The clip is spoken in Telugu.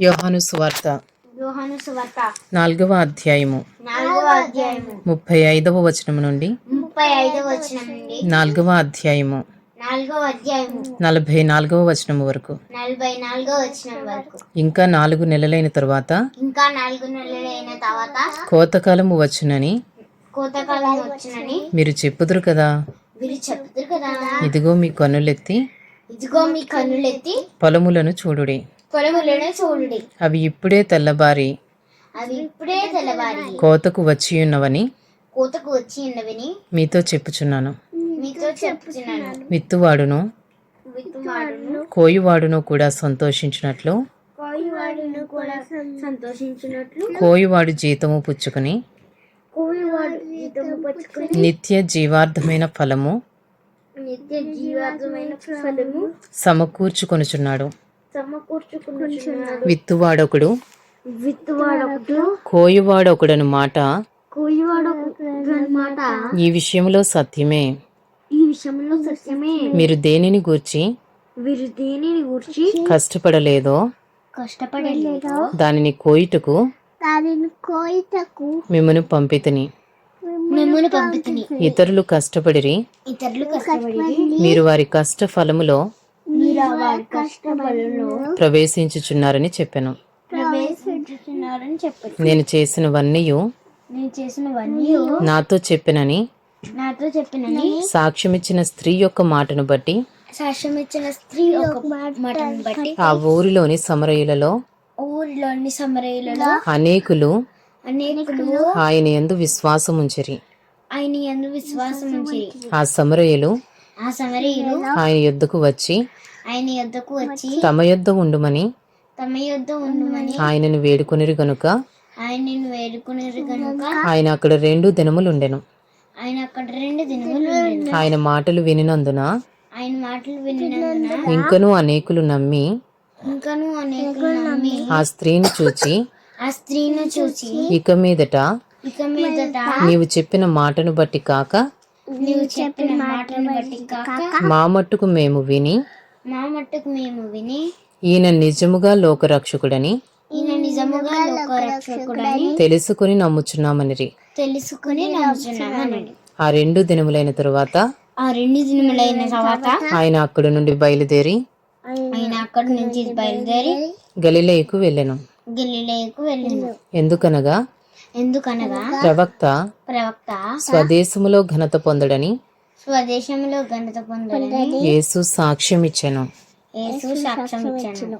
యోహాను సువార్త. యోహాను సువార్త. నాలుగవ అధ్యాయము. ముప్పై ఐదవ వచనం నుండి. నాలుగవ అధ్యాయము. నలభై నాలుగవ వచనం వరకు. ఇంకా నాలుగు నెలలైన తరువాత. ఇంకా నాలుగు నెలలైన తర్వాత. కోతకాలము వచ్చునని. కోతకాలం వచ్చునని. మీరు చెప్పుదురు కదా. వీరు చెప్తారు కదా. ఇదిగో మీ కన్నులెత్తి. ఇదిగో మీ కన్నులెత్తి. పొలములను చూడుడి. పొలములను చూడుడి. అవి ఇప్పుడే తెల్లబారి అవి ఇప్పుడే తెల్లవారి. కోతకు వచ్చి ఉన్నవని కోతకు వచ్చి ఉన్నవిని మీతో చెప్పుచున్నాను. మీతో చెప్తున్నాను విత్తువాడును కోయువాడును కూడా సంతోషించినట్లు కోయివాడును కూడా సంతోషించినట్లు. కోయువాడు జీతము పుచ్చుకుని కోయివాడు జీతము పట్టుకుని నిత్య జీవార్థమైన ఫలము నిత్య జీవార్థమైన ఫలము సమకూర్చుకొనుచున్నాడు. విత్తువాడొకడు. విత్తువాడొకడు. కోయువాడొకడను మాట. ఈ విషయంలో సత్యమే. ఈ విషయంలో సత్యమే. మీరు దేనిని గూర్చి? వీరు దేనిని గురించి? కష్టపడలేదో? కష్టపడలేదో? దానిని కోయుటకు? దానిని కోయిటకు? మిమ్మను పంపితిని. మిమ్మల్ని పంపితిని. ఇతరులు కష్టపడిరి. ఇతరులు కష్టపడి మీరు వారి కష్ట ఫలములో ప్రవేశించుచున్నారని చెప్పాను. నేను చేసినవన్నీ నేను చేసినవన్నీ నాతో చెప్పినని నాతో చెప్పినని సాక్ష్యమిచ్చిన స్త్రీ యొక్క మాటను బట్టి సాక్ష్యం ఇచ్చిన స్త్రీ ఒక మాటను బట్టి ఆ ఊరిలోని సమరయులలో ఊరిలోని సమరయులలో అనేకులు అనేకులు ఆయన యందు విశ్వాసం ఉంచిరి ఆయన ఎందు విశ్వాసం ఉంచి ఆ సమరయులు ఆ సమరయులు ఆయన యుద్ధకు వచ్చి ఆయన యొద్దకు వచ్చి తమ యొద్ద ఉండుమని తమ యొద్ద ఉండుమని ఆయనను వేడుకొనిరి గనుక ఆయనను వేడుకునేరు కనుక ఆయన అక్కడ రెండు దినములుండెను ఆయన అక్కడ రెండు దినములు ఉండెను. ఆయన మాటలు వినినందున ఆయన మాటలు వినినందున ఇంకనూ అనేకులు నమ్మి ఇంకను అనేకులు నమ్మి ఆ స్త్రీని చూచి ఆ స్త్రీని చూసి ఇక మీదట ఇక మీదట నీవు చెప్పిన మాటను బట్టి కాక నీవు చెప్పిన మాటను బట్టి కాక మా మట్టుకు మేము విని మా మట్టుకు మేము విని ఈయన నిజముగా లోకరక్షకుడని ఈయన నిజముగా లోకరక్షకుడని తెలుసుకుని నమ్ముచున్నామనిరి. తెలుసుకుని నమ్ముచున్నామనండి ఆ రెండు దినములైన తరువాత ఆ రెండు దినములైన తర్వాత ఆయన అక్కడి నుండి బయలుదేరి ఆయన అక్కడి నుంచి బయలుదేరి గలిలయకు వెళ్ళెను. గలిలేకు వెళ్ళింది ఎందుకనగా ఎందుకనగా ప్రవక్త ప్రవక్త స్వదేశములో ఘనత పొందడని స్వదేశంలో ఘనత పొందడని యేసు సాక్ష్యం ఇచ్చెను యేసు సాక్ష్యం ఇచ్చాను